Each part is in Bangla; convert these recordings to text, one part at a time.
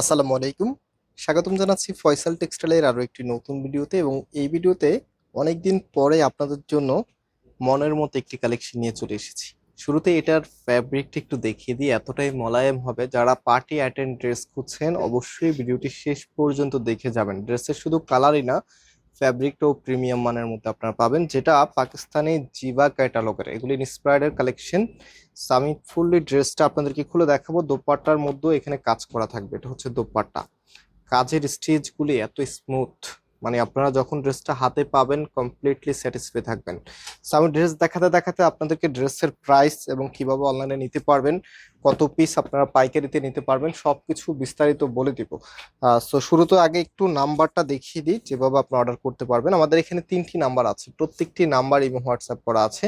আসসালামু আলাইকুম। স্বাগতম জানাচ্ছি ফয়সাল টেক্সটাইলের আরও একটি নতুন ভিডিওতে এবং এই ভিডিওতে অনেকদিন পরে আপনাদের জন্য মনের মতো একটি কালেকশন নিয়ে চলে এসেছি। শুরুতে এটার ফ্যাব্রিকটি একটু দেখিয়ে দিই, এতটাই মোলায়েম হবে। যারা পার্টি অ্যাটেন্ড ড্রেস খুঁজছেন, অবশ্যই ভিডিওটি শেষ পর্যন্ত দেখে যাবেন। ড্রেসের শুধু কালারই না ফ্যাব্রিকটাও প্রিমিয়াম মানের মধ্যে আপনারা পাবেন, যেটা পাকিস্তানি জিবা ক্যাটালগের এগুলি ইন্সপায়ার্ডের কালেকশন আমি ফুললি ড্রেসটা আপনাদেরকে খুলে দেখাবো। দোপাট্টার মধ্যেও এখানে কাজ করা থাকবে। এটা হচ্ছে দোপাট্টা। কাজের স্টেজগুলি এত স্মুথ মানে আপনারা যখন ড্রেসটা হাতে পাবেন কমপ্লিটলি স্যাটিসফাই থাকবেন। সো আমি ড্রেস দেখাতে দেখাতে আপনাদেরকে ড্রেসের প্রাইস এবং কীভাবে অনলাইনে নিতে পারবেন কত পিস আপনারা পাইকারিতে নিতে পারবেন, সবকিছু বিস্তারিত বলে দিব। সো শুরুতে আগে একটু নাম্বারটা দেখিয়ে দিই, যেভাবে আপনি অর্ডার করতে পারবেন। আমাদের এখানে তিনটি নাম্বার আছে। প্রত্যেকটি নাম্বার এবং হোয়াটসঅ্যাপ করা আছে।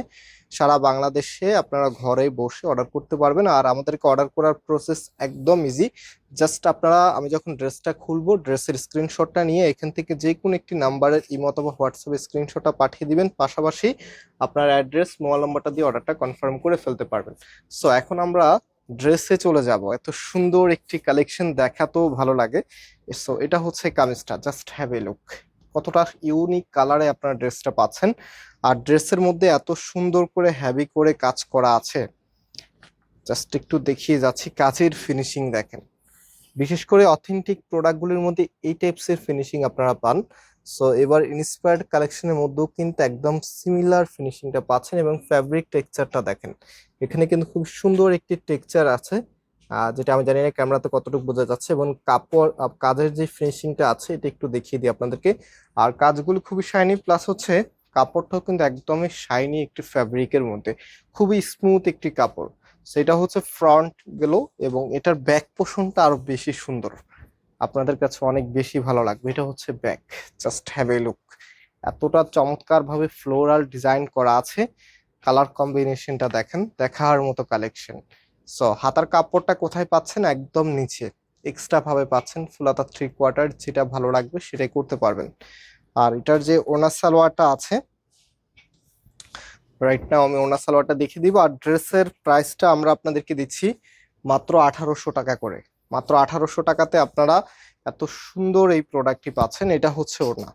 সারা বাংলাদেশে আপনারা ঘরে বসে অর্ডার করতে পারবেন। আর আমাদেরকে অর্ডার করার প্রসেস একদম ইজি জাস্ট আপনারা, আমি যখন ড্রেসটা খুলবো ড্রেসের স্ক্রিনশটটা নিয়ে এখান থেকে যে কোনো একটি নাম্বারের ইমো অথবা হোয়াটসঅ্যাপে স্ক্রিনশটটা পাঠিয়ে দিবেন। পাশাপাশি আপনার অ্যাড্রেস মোবাইল নাম্বারটা দিয়ে অর্ডারটা কনফার্ম করে ফেলতে পারবেন। সো এখন আমরা ড্রেসে চলে যাব। এত সুন্দর একটি কালেকশন দেখাতেও ভালো লাগে। সো এটা হচ্ছে কামিজটা জাস্ট হ্যাভ এ লুক কতটা ইউনিক কালারে আপনার ড্রেসটা পাচ্ছেন। আর ড্রেসের মধ্যে এত সুন্দর করে হ্যাভি করে কাজ করা আছে। জাস্ট একটু দেখিয়ে যাচ্ছি কাজের ফিনিশিং দেখেন। বিশেষ করে অথেন্টিক প্রোডাক্টগুলির মধ্যে এই টাইপসের ফিনিশিং আপনারা পান। সো এবার ইন্সপায়ার্ড কালেকশনের মধ্যেও কিন্তু একদম সিমিলার ফিনিশিংটা পাচ্ছেন এবং ফ্যাব্রিক টেক্সচারটা দেখেন। এখানে কিন্তু খুব সুন্দর একটি টেক্সচার আছে যেটা আমি জানি না ক্যামেরাতে কতটুকু বোঝা যাচ্ছে এবং কাপড় কাজের যে ফিনিশিংটা আছে, এটা একটু দেখিয়ে দিই আপনাদেরকে। আর কাজগুলো খুবই শাইনি প্লাস হচ্ছে কাপড়টাও কিন্তু একদমই শাইনি একটি ফ্যাব্রিকের মধ্যে। খুবই স্মুথ একটি কাপড়। সেটা হচ্ছে ফ্রন্ট গেল এবং এটার ব্যাক পোর্শনটা আরও বেশি সুন্দর। আপনাদের কাছে অনেক বেশি ভালো লাগবে। এটা হচ্ছে back. Just have a look. এতটা চমৎকার ভাবে ফ্লোরাল ডিজাইন করা আছে। কালার কম্বিনেশনটা দেখেন, দেখার মতো কালেকশন। সো, হাতার কাপড়টা কোথায় পাচ্ছেন? একদম নিচে। এক্সট্রা ভাবে পাচ্ছেন ফুলাতা থ্রি কোয়ার্টার যেটা ভালো লাগবে সেটাই করতে পারবেন। আর এটার যে ওনার সালোয়ারটা আছে রাইট আমি ওনার সালোয়ারটা দেখিয়ে দিব। আর ড্রেসের প্রাইসটা আমরা আপনাদেরকে দিচ্ছি মাত্র আঠারোশো টাকা করে। মাত্র আঠারোশো টাকাতে আপনারা এত সুন্দর এই প্রোডাক্টটি পাচ্ছেন, এটা হচ্ছে ওড়না।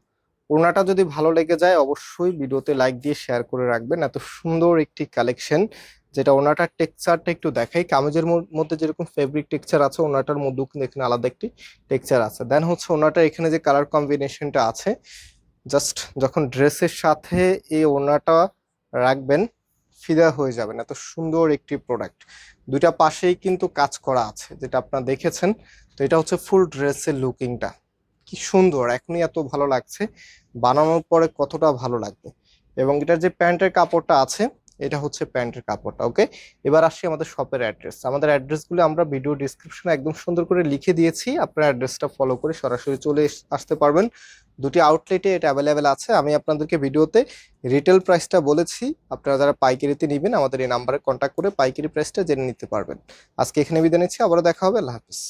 ওড়নাটা যদি ভালো লেগে যায়, অবশ্যই ভিডিওতে লাইক দিয়ে শেয়ার করে রাখবেন। এত সুন্দর একটি কালেকশন যেটা ওনাটার টেক্সচারটা একটু দেখাই। কামিজের মধ্যে যেরকম ফেব্রিক টেক্সচার আছে ওনাটার মধ্যেও কিন্তু এখানে আলাদা একটি টেক্সচার আছে। দেন হচ্ছে ওনাটা এখানে যে কালার কম্বিনেশনটা আছে জাস্ট যখন ড্রেসের সাথে এই ওড়নাটা রাখবেন ফিদা হয়ে যাবেন এত সুন্দর একটি প্রোডাক্ট দুইটা পাশেই কিন্তু কাজ করা আছে, যেটা আপনারা দেখেছেন। তো এটা হচ্ছে ফুল ড্রেসের লুকিংটা কি সুন্দর, এখনই এত ভালো লাগছে। বানানোর পরে কতটা ভালো লাগবে। এবং এটার যে প্যান্টের কাপড়টা আছে এটা হচ্ছে প্যান্টের কাপড়টা ওকে এবার আসি আমাদের শপের অ্যাড্রেস আমাদের অ্যাড্রেসগুলো আমরা ভিডিও ডিসক্রিপশনে একদম সুন্দর করে লিখে দিয়েছি। আপনার অ্যাড্রেসটা ফলো করে সরাসরি চলে আসতে পারবেন। দুটি আউটলেটে এটা অ্যাভেলেবেল আছে। আমি আপনাদেরকে ভিডিওতে রিটেল প্রাইসটা বলেছি। আপনারা যারা পাইকারিতে নেবেন, আমাদের এই নাম্বারে কন্ট্যাক্ট করে পাইকারি প্রাইসটা জেনে নিতে পারবেন। আজকে এখানে বিদায় নিচ্ছি। আবারও দেখা হবে। আল্লাহ হাফিজ।